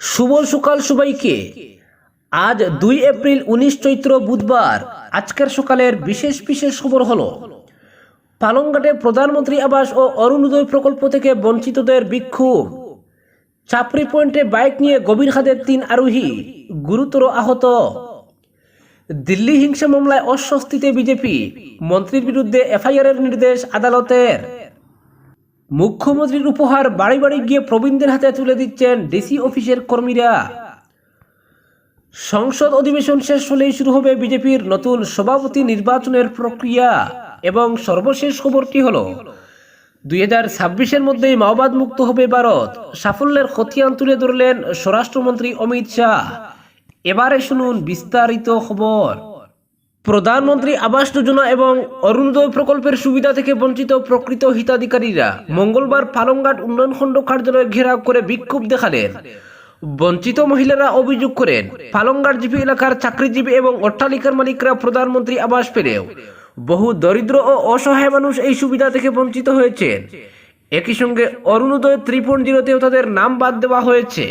শুভ সকাল সবাইকে। আজ দুই এপ্রিল উনিশ চৈত্র বুধবার আজকের সকালের বিশেষ বিশেষ খবর হলো পালংঘাটে প্রধানমন্ত্রী আবাস ও অরুণোদয় প্রকল্প থেকে বঞ্চিতদের বিক্ষোভ। চাপড়ি পয়েন্টে বাইক নিয়ে গভীর খাদের তিন আরোহী, গুরুতর আহত। দিল্লি হিংসা মামলায় অস্বস্তিতে বিজেপি, মন্ত্রীর বিরুদ্ধে এফআইআরের নির্দেশ আদালতের। মুখ্যমন্ত্রীর উপহার বাড়ি বাড়ি গিয়ে প্রবীণদের হাতে তুলে দিচ্ছেন ডিসি অফিসের কর্মীরা। সংসদ অধিবেশন শেষ হলেই শুরু হবে বিজেপির নতুন সভাপতি নির্বাচনের প্রক্রিয়া এবং সর্বশেষ খবরটি হল, দুই হাজার ছাব্বিশের মধ্যেই মাওবাদ মুক্ত হবে ভারত। সাফল্যের খতিয়ান তুলে ধরলেন স্বরাষ্ট্রমন্ত্রী অমিত শাহ। এবারে শুনুন বিস্তারিত খবর। প্রধানমন্ত্রী আবাস যোজনা এবং অরুণোদয় প্রকল্পের সুবিধা থেকে বঞ্চিত প্রকৃত হিতাধিকারীরা মঙ্গলবার পালংঘাট উন্নয়ন খণ্ড কার্যালয়ে ঘেরাও করে বিক্ষোভ দেখালেন। বঞ্চিত মহিলারা অভিযোগ করেন পালংঘাট জিপি এলাকার চাকরিজীবী এবং অট্টালিকার মালিকরা প্রধানমন্ত্রী আবাস পেলেও বহু দরিদ্র ও অসহায় মানুষ এই সুবিধা থেকে বঞ্চিত হয়েছেন। একই সঙ্গে অরুণোদয় ত্রিপন জিরোতেও তাদের নাম বাদ দেওয়া হয়েছে।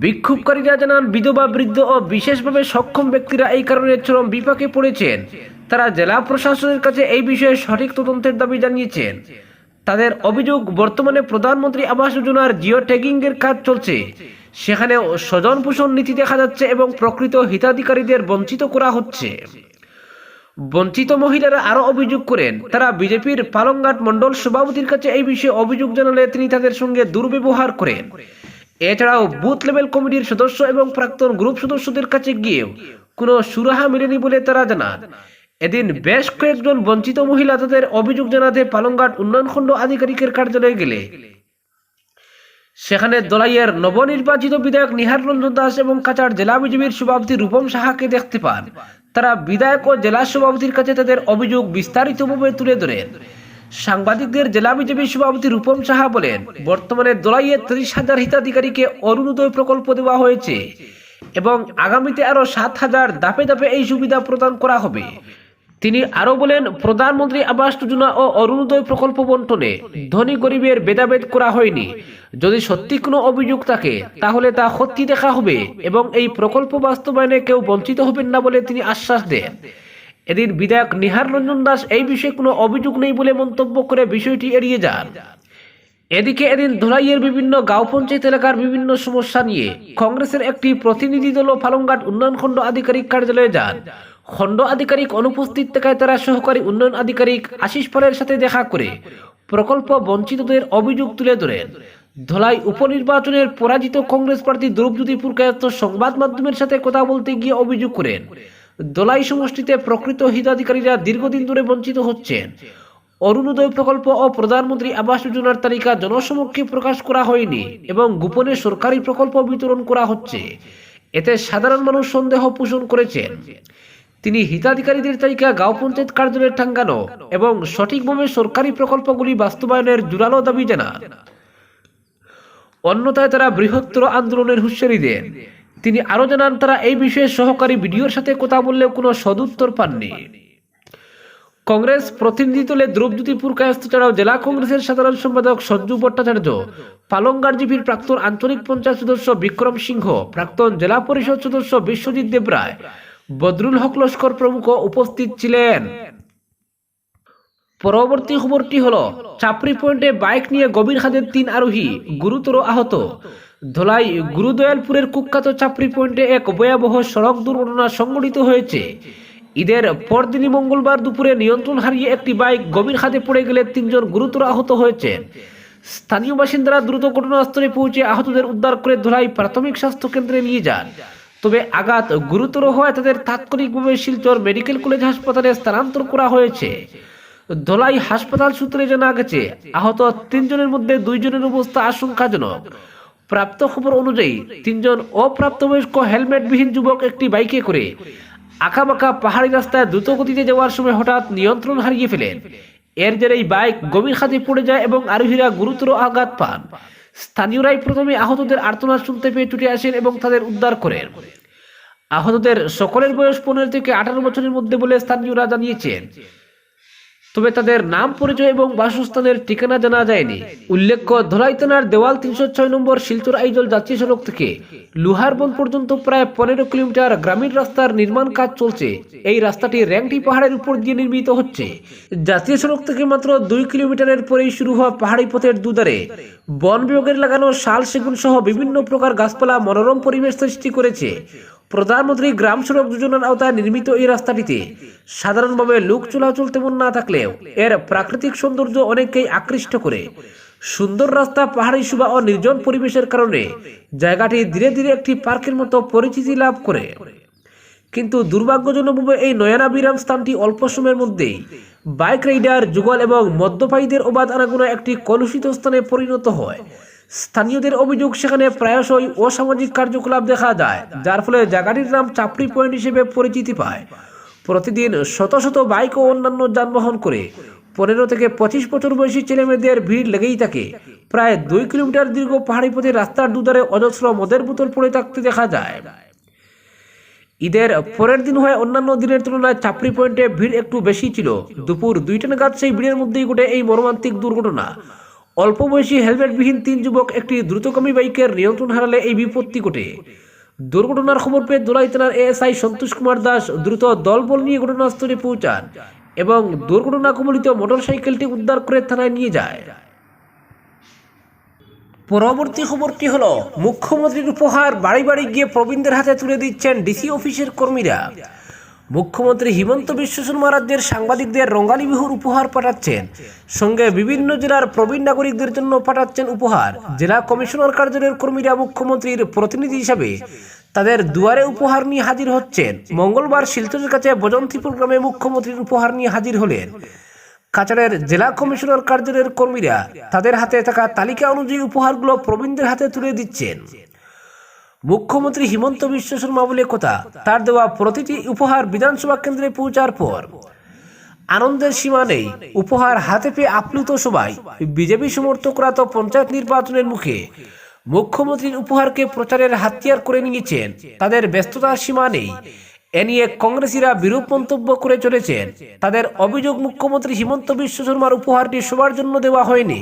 বিক্ষোভকারীরা জানান, বিধবা, বৃদ্ধ ও বিশেষভাবে সক্ষম ব্যক্তিরা এই কারণে চরম বিপাকে পড়েছেন। তারা জেলা প্রশাসনের কাছে এই বিষয়ে সঠিক তদন্তের দাবি জানিয়েছেন। তাদের অভিযোগ, বর্তমানে প্রধানমন্ত্রী আবাস যোজনার জিও ট্যাগিং এর কাজ চলছে। সেখানে স্বজন পোষণ নীতি দেখা যাচ্ছে এবং প্রকৃত হিতাধিকারীদের বঞ্চিত করা হচ্ছে। বঞ্চিত মহিলারা আরও অভিযোগ করেন, তারা বিজেপির পালংঘাট মণ্ডল সভাপতির কাছে এই বিষয়ে অভিযোগ জানালে তিনি তাদের সঙ্গে দুর্ব্যবহার করেন। এছাড়াও বুথ লেভেল কমিটির সদস্য এবং প্রাক্তন গ্রুপ সদস্যদের কাছে গিয়েও কোনো সুরাহা মেলেনি বলে তারা জানান এদিন বেশ কয়েকজন বঞ্চিত মহিলা তাদের অভিযোগ জানাতে পালংঘাট উন্নয়ন খণ্ড আধিকারিকের কার্যালয়ে গেলে। সেখানে দলাইয়ের নবনির্বাচিত বিধায়ক নিহার রঞ্জন দাস এবং কাছাড় জেলা বিজেপির সভাপতি রূপম সাহাকে দেখতে পান। তারা বিধায়ক ও জেলা সভাপতির কাছে তাদের অভিযোগ বিস্তারিতভাবে তুলে ধরেন। সাংবাদিকদের জেলা বিজেপি সভাপতি রূপম সাহা বলেন, বর্তমানে দলাইয়ে ত্রিশ হাজার হিতাধিকারীকে অরুণোদয় প্রকল্প দেওয়া হয়েছে এবং আগামীতে আরও সাত হাজার ধাপে ধাপে এই সুবিধা প্রদান করা হবে। তিনি আরও বলেন, প্রধানমন্ত্রী আবাস যোজনা ও অরুণোদয় প্রকল্প বন্টনে ধনী গরিবের ভেদাভেদ করা হয়নি। যদি সত্যি কোনো অভিযোগ থাকে, তাহলে তা সত্যি দেখা হবে এবং এই প্রকল্প বাস্তবায়নে কেউ বঞ্চিত হবেন না বলে তিনি আশ্বাস দেন। এদিন বিধায়ক নিহার রঞ্জন দাস এই বিষয়ে কোনো অভিযোগ নেই বলে মন্তব্য করে বিষয়টি এড়িয়ে যান। এদিকে এদিন ধুলাইয়ের বিভিন্ন গাঁও পঞ্চায়েত এলাকার বিভিন্ন সমস্যা নিয়ে কংগ্রেসের একটি প্রতিনিধি দল ফালংঘাট উন্নয়ন খণ্ড আধিকারিক কার্যালয়ে যান। খণ্ড আধিকারিক অনুপস্থিত থাকায় তারা সহকারী উন্নয়ন আধিকারিক আশিস পালের সাথে দেখা করে প্রকল্প বঞ্চিতদের অভিযোগ তুলে ধরেন। ধলাই উপনির্বাচনের পরাজিত কংগ্রেস প্রার্থী দ্রৌপদী পুরকায়ত্ত সংবাদ মাধ্যমের সাথে কথা বলতে গিয়ে অভিযোগ করেন। দলাই সমষ্টিতে প্রকৃত হিতাধিকারীরা দীর্ঘদিন ধরে বঞ্চিত হচ্ছেন। অরুণোদয় প্রকল্প ও প্রধানমন্ত্রী আবাস যোজনার তালিকা জনসমক্ষে প্রকাশ করা হয়নি এবং গোপনে সরকারি প্রকল্প বিতরণ করা হচ্ছে। এতে সাধারণ মানুষ সন্দেহ পোষণ করেছেন। তিনি হিতাধিকারীদের তালিকা গাঁও পঞ্চায়েত কার্যালয়ে টাঙ্গানো এবং সঠিকভাবে সরকারি প্রকল্পগুলি বাস্তবায়নের জোরালো দাবি জানান। অন্যথায় তারা বৃহত্তর আন্দোলনের হুঁশিয়ারি দেন। তিনি আরও জানান, তারা এই বিষয়ে সহকারী ভিডিওর সাথে কথা বললেও কোনো সদুত্তর পাননি। কংগ্রেস প্রতিনিধি দলে দ্রৌপদী পুরকায়স্ত ছাড়াও জেলা কংগ্রেসের সাধারণ সম্পাদক সঞ্জু ভট্টাচার্য, পালংগার জিপির প্রাক্তন আঞ্চলিক পঞ্চায়েত সদস্য বিক্রম সিংহ, প্রাক্তন জেলা পরিষদ সদস্য বিশ্বজিৎ দেবরায় বদরুল হক লস্কর প্রমুখ উপস্থিত ছিলেন। পরবর্তী খবরটি হলো, চাপড়ি পয়েন্টে বাইক নিয়ে গভীর খাদের তিন আরোহী গুরুতর আহত। ধলাই গুরুদয়ালপুরের কুখ্যাত চাপড়ি পয়েন্টে এক ভয়াবহ সড়ক দুর্ঘটনা সংঘটিত হয়েছে। ঈদের পরদিনই মঙ্গলবার দুপুরে নিয়ন্ত্রণ হারিয়ে একটি বাইক গভীর খাদে পড়ে গেলে তিনজন গুরুতর আহত হয়েছেন। স্থানীয় বাসিন্দারা দ্রুত ঘটনাস্থলে পৌঁছে আহতদের উদ্ধার করে ধলাই প্রাথমিক স্বাস্থ্য কেন্দ্রে নিয়ে যান। তবে আঘাত গুরুতর হওয়ায় তাদের তাৎক্ষণিকভাবে শিলচর মেডিকেল কলেজ হাসপাতালে স্থানান্তর করা হয়েছে। ধলাই হাসপাতাল সূত্রে জানা গেছে, আহত তিনজনের মধ্যে দুইজনের অবস্থা আশঙ্কাজনক। প্রাপ্ত খবর অনুযায়ী তিনজন অপ্রাপ্তবয়স্ক হেলমেটবিহীন যুবক একটি বাইকে করে আঁকাবাঁকা পাহাড়ি রাস্তায় দ্রুত গতিতে যাওয়ার সময় হঠাৎ নিয়ন্ত্রণ হারিয়ে ফেলেন। এর জেরেই বাইক গভীর খাদে পড়ে যায় এবং আরোহীরা গুরুতর আঘাত পান। স্থানীয়রাই প্রথমে আহতদের আর্তনাদ শুনতে পেয়ে ছুটে আসেন এবং তাদের উদ্ধার করেন। আহতদের সকলের বয়স পনেরো থেকে আঠারো বছরের মধ্যে বলে স্থানীয়রা জানিয়েছেন। তবে তাদের নাম পরিচয় এবং বাসস্থানের ঠিকানা জানা যায়নি। উল্লেখ্য, ধলাই থানার দেওয়াল তিনশো ছয় নম্বর শিলচর আইজল জাতীয় সড়ক থেকে লুহারবন পর্যন্ত প্রায় পনেরো কিলোমিটার গ্রামীণ রাস্তার নির্মাণ কাজ চলছে। এই রাস্তাটি র্যাংটি পাহাড়ের উপর দিয়ে নির্মিত হচ্ছে। জাতীয় সড়ক থেকে মাত্র দুই কিলোমিটারের পরেই শুরু হওয়া পাহাড়ি পথের দুধারে বন বিভাগের লাগানো শাল সেগুন সহ বিভিন্ন প্রকার গাছপালা, মনোরম পরিবেশ সৃষ্টি করেছে। প্রধানমন্ত্রী গ্রাম সড়ক যোজনার আওতায় নির্মিত এই রাস্তাটিতে সাধারণভাবে লোক চলাচল তেমন না থাকলেও এর প্রাকৃতিক সৌন্দর্য অনেককেই আকৃষ্ট করে। সুন্দর রাস্তা, পাহাড়ি শোভা ও নির্জন পরিবেশের কারণে জায়গাটি ধীরে ধীরে একটি পার্কের মতো পরিচিতি লাভ করে। কিন্তু দুর্ভাগ্যজনকভাবে এই নয়নাবিরাম স্থানটি অল্প সময়ের মধ্যেই বাইক রাইডার, যুগল এবং মদ্যপায়ীদের অবাধ আনাগোনা একটি কলুষিত স্থানে পরিণত হয়। স্থানীয়দের অভিযোগ সেখানে প্রায়শই অসামাজিক কার্যকলাপ দেখা যায়, যার ফলে জায়গাটির নাম চাপড়ি পয়েন্ট হিসেবে পরিচিতি পায়। প্রতিদিন শত শত বাইক ও অন্যান্য যানবাহন করে পনেরো থেকে পঁচিশ বছর বয়সী ছেলে মেয়েদের ভিড় লেগেই থাকে। প্রায় দুই কিলোমিটার দীর্ঘ পাহাড়ি পথে রাস্তার দুধারে অজস্র মদের বোতল পড়ে থাকতে দেখা যায়। ঈদের পরের দিন হয় অন্যান্য দিনের তুলনায় চাপড়ি পয়েন্টে ভিড় একটু বেশি ছিল। দুপুর দুইটা নাগাদ সেই ভিড়ের মধ্যেই ঘটে এই মর্মান্তিক দুর্ঘটনা। অল্প বয়সী হেলমেটবিহীন তিন যুবক একটি দ্রুতগামী বাইকের নিয়ন্ত্রণ হারালে এই বিপত্তি ঘটে। দুর্ঘটনার খবর পেয়ে দোলাই থানার এএসআই সন্তোষ কুমার দাস দ্রুত দলবল নিয়ে ঘটনাস্থলে পৌঁছান এবং দুর্ঘটনা কবলিত মোটরসাইকেলটি উদ্ধার করে থানায় নিয়ে যায়। পরবর্তী খবরটি হলো, মুখ্যমন্ত্রীর উপহার বাড়ি বাড়ি গিয়ে প্রবীণদের হাতে তুলে দিচ্ছেন ডিসি অফিসের কর্মীরা। মুখ্যমন্ত্রী হিমন্ত বিশ্ব শর্মা রাজ্যের সাংবাদিকদের রঙ্গালী বিহুর উপহার পাঠাচ্ছেন। সঙ্গে বিভিন্ন জেলার প্রবীণ নাগরিকদের জন্য পাঠাচ্ছেন উপহার। জেলা কমিশনার কার্যালয়ের কর্মীরা মুখ্যমন্ত্রীর প্রতিনিধি হিসাবে তাদের দুয়ারে উপহার নিয়ে হাজির হচ্ছেন। মঙ্গলবার শিলচরের কাছে বজন্তিপুর গ্রামে মুখ্যমন্ত্রীর উপহার নিয়ে হাজির হলেন। কাছাড়ের জেলা কমিশনার কার্যালয়ের কর্মীরা তাদের হাতে থাকা তালিকা অনুযায়ী উপহারগুলো প্রবীণদের হাতে তুলে দিচ্ছেন। মুখ্যমন্ত্রী হিমন্ত বিশ্ব শর্মা বলে কথা। তার দেওয়া প্রতিটি উপহার বিধানসভা কেন্দ্রে পৌঁছার পর। আনন্দের সীমা নেই। উপহার হাতে পেয়ে আপ্লুত সবাই। বিজেপি সমর্থকরা তো পঞ্চায়েত নির্বাচনের মুখে। মুখ্যমন্ত্রীর উপহারকে প্রচারের হাতিয়ার করে নিয়েছেন। তাদের ব্যস্ততার সীমা নেই। এ নিয়ে কংগ্রেসীরা বিরূপ মন্তব্য করে চলেছেন। তাদের অভিযোগ মুখ্যমন্ত্রী হিমন্ত বিশ্ব শর্মার উপহারটি সবার জন্য দেওয়া হয়নি।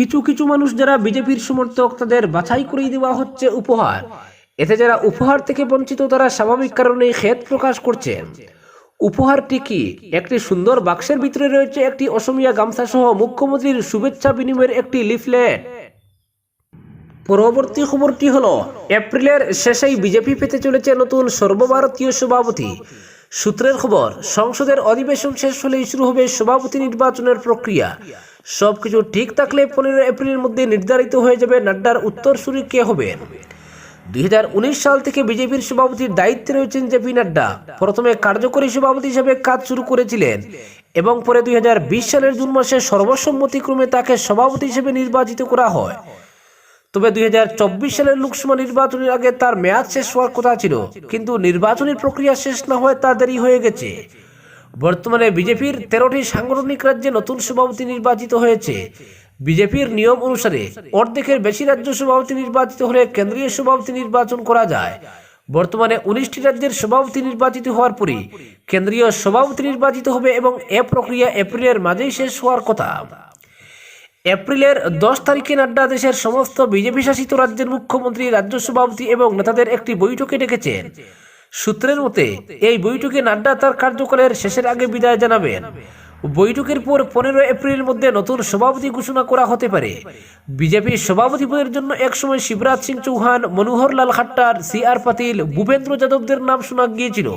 কিছু কিছু মানুষ যারা বিজেপির সমর্থক, তাদের বাছাই করেই দেওয়া হচ্ছে উপহার। এতে যারা উপহার থেকে বঞ্চিত, তারা স্বাভাবিক কারণে খেদ প্রকাশ করছেন উপহারটি কি একটি সুন্দর বাক্সের ভিতরে রয়েছে, একটি অসমিয়া গামছা সহ মুখ্যমন্ত্রীর শুভেচ্ছা বিনিময়ের একটি লিফলেট? পরবর্তী খবরটি হল, এপ্রিলের শেষেই বিজেপি পেতে চলেছে নতুন সর্বভারতীয় সভাপতি। সূত্রের খবর, সংসদের অধিবেশন শেষ হলেই শুরু হবে সভাপতি নির্বাচনের প্রক্রিয়া। সবকিছু ঠিক থাকলে পনেরো এপ্রিলের মধ্যে নির্ধারিত হয়ে যাবে নাড্ডার উত্তরসূরি কে হবেন দুই সাল থেকে বিজেপির সভাপতির দায়িত্বে রয়েছেন জেপি নাড্ডা। প্রথমে কার্যকরী সভাপতি হিসেবে কাজ শুরু করেছিলেন এবং পরে দুই হাজার বিশ সালের জুন মাসে সর্বসম্মতিক্রমে তাকে সভাপতি হিসেবে নির্বাচিত করা হয়। তবে দুই হাজার চব্বিশ সালের লোকসভা নির্বাচনের আগে তার মেয়াদ শেষ হওয়ার কথা ছিল, কিন্তু নির্বাচনী প্রক্রিয়া শেষ না হয়ে তা দেরি হয়ে গেছে। বর্তমানে বিজেপির তেরোটি সাংগঠনিক রাজ্যে নতুন সভাপতি নির্বাচিত হয়েছে। বিজেপির নিয়ম অনুসারে অর্ধেকের বেশি রাজ্য সভাপতি নির্বাচিত হলে কেন্দ্রীয় সভাপতি নির্বাচন করা যায়। বর্তমানে উনিশটি রাজ্যের সভাপতি নির্বাচিত হওয়ার পরে কেন্দ্রীয় সভাপতি নির্বাচিত হবে এবং এ প্রক্রিয়া এপ্রিলের মাঝেই শেষ হওয়ার কথা। এপ্রিলের দশ তারিখে নাড্ডা দেশের সমস্ত বিজেপি শাসিত রাজ্যের মুখ্যমন্ত্রী, রাজ্য সভাপতি এবং নেতাদের একটি বৈঠকে ডেকেছেন সূত্রের মতে, এই বৈঠকে নাড্ডা তার কার্যকালের শেষের আগে বিদায় জানাবেন। বৈঠকের পর পনেরো এপ্রিলের মধ্যে নতুন সভাপতি ঘোষণা করা হতে পারে। বিজেপির সভাপতি পদের জন্য একসময় শিবরাজ সিং চৌহান, মনোহর লাল খাট্টার, সি আর পাতিল, ভূপেন্দ্র যাদবদের নাম শোনা গিয়েছিল।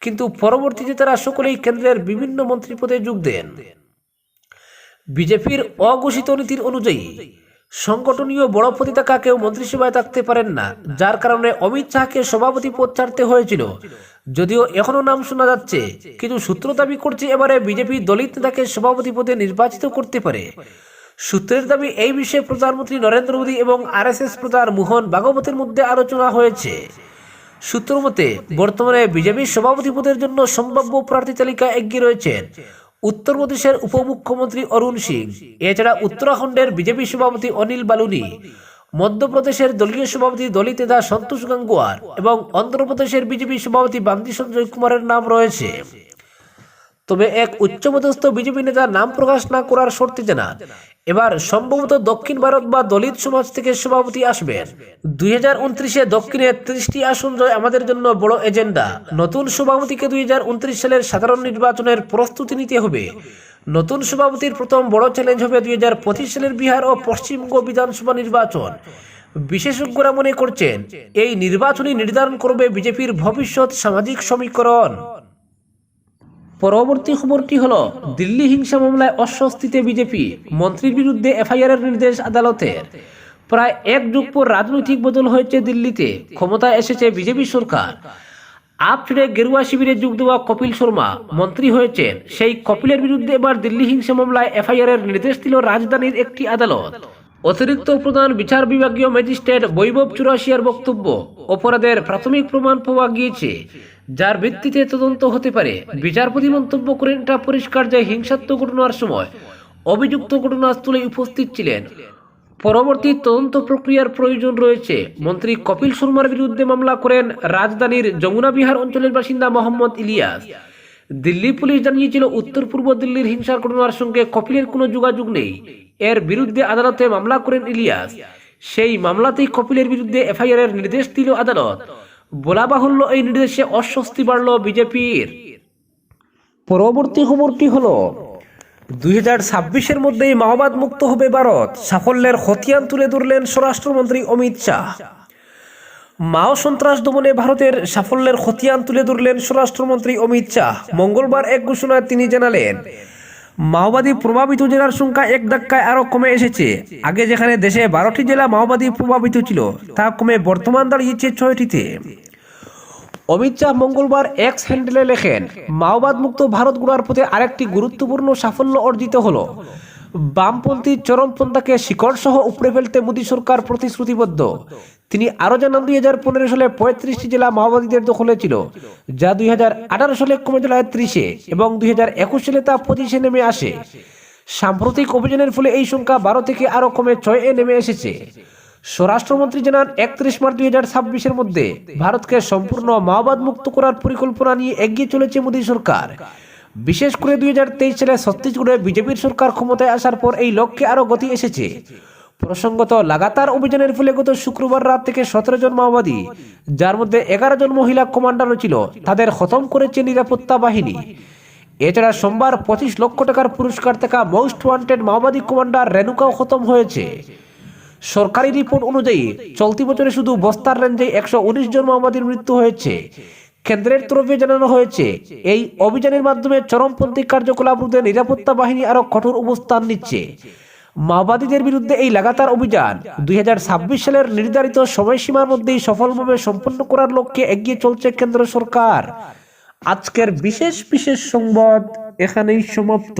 কিন্তু পরবর্তীতে তারা সকলেই কেন্দ্রের বিভিন্ন মন্ত্রী পদে যোগ দেন। বিজেপির অঘোষিত নীতির অনুযায়ী সংগঠনীয় বড় পদে থাকা কেউ মন্ত্রিসভায় থাকতে পারেন না, যার কারণে অমিত শাহকে সভাপতি পদ ছাড়তে হয়েছিল। যদিও এখনও নাম শোনা যাচ্ছে, কিন্তু সূত্র দাবি করছে এবারে বিজেপি দলিত নেতাকে সভাপতি পদে নির্বাচিত করতে পারে। সূত্রের দাবি এই বিষয়ে প্রধানমন্ত্রী নরেন্দ্র মোদী এবং আরএসএস প্রধান মোহন ভাগবতের মধ্যে আলোচনা হয়েছে। সূত্র মতে, বর্তমানে বিজেপির সভাপতি পদের জন্য সম্ভাব্য প্রার্থী তালিকা এগিয়ে রয়েছেন উত্তরপ্রদেশের উপমুখ্যমন্ত্রী অরুণ সিং, এছাড়া উত্তরাখণ্ডের বিজেপি সভাপতি অনিল বালুনি, মধ্যপ্রদেশের দলীয় সভাপতি দলিত নেতা সন্তোষ গাঙ্গুয়ার এবং অন্ধ্রপ্রদেশের বিজেপি সভাপতি বান্দি সঞ্জয় কুমারের নাম রয়েছে। তবে এক উচ্চপদস্থ বিজেপি নেতা নাম প্রকাশ না করার শর্তে জানান এবার সম্ভবত দক্ষিণ ভারত বা দলিত সমাজ থেকে সভাপতি আসবেন। দুই হাজার উনত্রিশে দক্ষিণে ত্রিশটি আসন জয় আমাদের জন্য বড় এজেন্ডা। নতুন সভাপতিকে দুই হাজার উনত্রিশ সালের সাধারণ নির্বাচনের প্রস্তুতি নিতে হবে। নতুন সভাপতির প্রথম বড় চ্যালেঞ্জ হবে দুই হাজার পঁচিশ সালের বিহার ও পশ্চিমবঙ্গ বিধানসভা নির্বাচন। বিশেষজ্ঞরা মনে করছেন, এই নির্বাচনী নির্ধারণ করবে বিজেপির ভবিষ্যৎ সামাজিক সমীকরণ। পরবর্তী খবরটি হলো, দিল্লি হিংসা মামলায় অস্বস্তিতে বিজেপি, মন্ত্রীর বিরুদ্ধে এফআইআর এর নির্দেশ আদালতের প্রায় এক যুগ পর রাজনৈতিক বদল হয়েছে দিল্লিতে, ক্ষমতায় এসেছে বিজেপি সরকার। আপ ছেড়ে গেরুয়া শিবিরে যোগ দেওয়া কপিল শর্মা মন্ত্রী হয়েছেন। সেই কপিলের বিরুদ্ধে এবার দিল্লি হিংসা মামলায় এফআইআর এর নির্দেশ দিল রাজধানীর একটি আদালত। অতিরিক্ত প্রধান বিচার বিভাগীয় ম্যাজিস্ট্রেট বৈভব চুরাশিয়ার বক্তব্য, অপরাধের প্রাথমিক প্রমাণ পাওয়া গিয়েছে। যার ভিত্তিতে তদন্ত হতে পারে। বিচারপতি মন্তব্য করেন, এটা পরিষ্কার যে হিংসাত্মক ঘটনার সময় অভিযুক্ত ঘটনাস্থলে উপস্থিত ছিলেন। পরবর্তী তদন্ত প্রক্রিয়ার প্রয়োজন রয়েছে। মন্ত্রী কপিল শর্মার বিরুদ্ধে মামলা করেন রাজধানীর যমুনা বিহার অঞ্চলের বাসিন্দা মোহাম্মদ ইলিয়াস। দিল্লি পুলিশ জানিয়েছিল উত্তর পূর্ব দিল্লির হিংসার ঘটনার সঙ্গে কপিলের কোনো যোগাযোগ নেই। এর বিরুদ্ধে আদালতে মামলা করেন ইলিয়াস। সেই মামলাতেই কপিলের বিরুদ্ধে এফআইআর এর নির্দেশ দিল আদালত। বলা বাহুল্য এই নির্দেশে অস্বস্তি বাড়ল বিজেপির। পরবর্তী খবরটি হলো, দুই হাজার ছাব্বিশের মধ্যেই মাওবাদ মুক্ত হবে ভারত। সাফল্যের হতিয়ান তুলে ধরলেন স্বরাষ্ট্রমন্ত্রী অমিত শাহ। মাও সন্ত্রাস দমনে ভারতের সাফল্যের খতিয়ান তুলে ধরলেন স্বরাষ্ট্রমন্ত্রী অমিত শাহ। মঙ্গলবার এক ঘোষণায় তিনি জানালেন মাওবাদী প্রভাবিত জেলার সংখ্যা এক ধাক্কায় আরও কমে এসেছে। আগে যেখানে দেশে বারোটি জেলা মাওবাদী প্রভাবিত ছিল, তা কমে বর্তমান দাঁড়িয়েছে ছয়টিতে। অমিত শাহ মঙ্গলবার এক্স হ্যান্ডেলে লেখেন মাওবাদ মুক্ত ভারত গড়ার পথে আরেকটি গুরুত্বপূর্ণ সাফল্য অর্জিত হলো। বামপন্থী চরমপন্থাকে শিকড় সহ উপড়ে ফেলতে মোদী সরকার প্রতিশ্রুতিবদ্ধ। তিনি আরও জানান, দুই হাজার পনেরো সালে পঁয়ত্রিশটি জেলা মাওবাদীদের দখলে ছিল, যা দুই হাজার আঠারো সালে কমে যায় ত্রিশে এবং দুই হাজার একুশ সালে তা পঁচিশে নেমে আসে। সাম্প্রতিক অভিযানের ফলে এই সংখ্যা বারো থেকে আরও কমে ছয়ে নেমে এসেছে। স্বরাষ্ট্রমন্ত্রী জানান, একত্রিশ মার্চ দুই হাজার ছাব্বিশের মধ্যে ভারতকে সম্পূর্ণ মাওবাদ মুক্ত করার পরিকল্পনা নিয়ে এগিয়ে চলেছে মোদী সরকার। বিশেষ করে দুই হাজার তেইশ সালে ছত্তিশগড়ে বিজেপির সরকার ক্ষমতায় আসার পর এই লক্ষ্যে আরও গতি এসেছে। প্রসঙ্গত লাগাতার অভিযানের ফলে গত শুক্রবার রাত থেকে সতেরো জন মাওবাদী, যার মধ্যে এগারো জন মহিলা কমান্ডারও ছিল, তাদের খতম করেছে নিরাপত্তা বাহিনী। এছাড়া সোমবার পঁচিশ লক্ষ টাকার পুরস্কার থাকা মোস্ট ওয়ান্টেড মাওবাদী কমান্ডার রেণুকাও খতম হয়েছে। সরকারি রিপোর্ট অনুযায়ী, চলতি বছরে শুধু বস্তার রেঞ্জে একশো উনিশ জন মাওবাদীর মৃত্যু হয়েছে। কেন্দ্রের তরফে জানানো হয়েছে। এই অভিযানের মাধ্যমে চরমপন্থী কার্যকলাপ রোধে নিরাপত্তা বাহিনী আরও কঠোর অবস্থান নিচ্ছে। মাওবাদীদের বিরুদ্ধে এই লাগাতার অভিযান দুই হাজার ছাব্বিশ সালের নির্ধারিত সময়সীমার মধ্যেই সফলভাবে সম্পন্ন করার লক্ষ্যে এগিয়ে চলছে কেন্দ্র সরকার। আজকের বিশেষ বিশেষ সংবাদ এখানেই সমাপ্ত।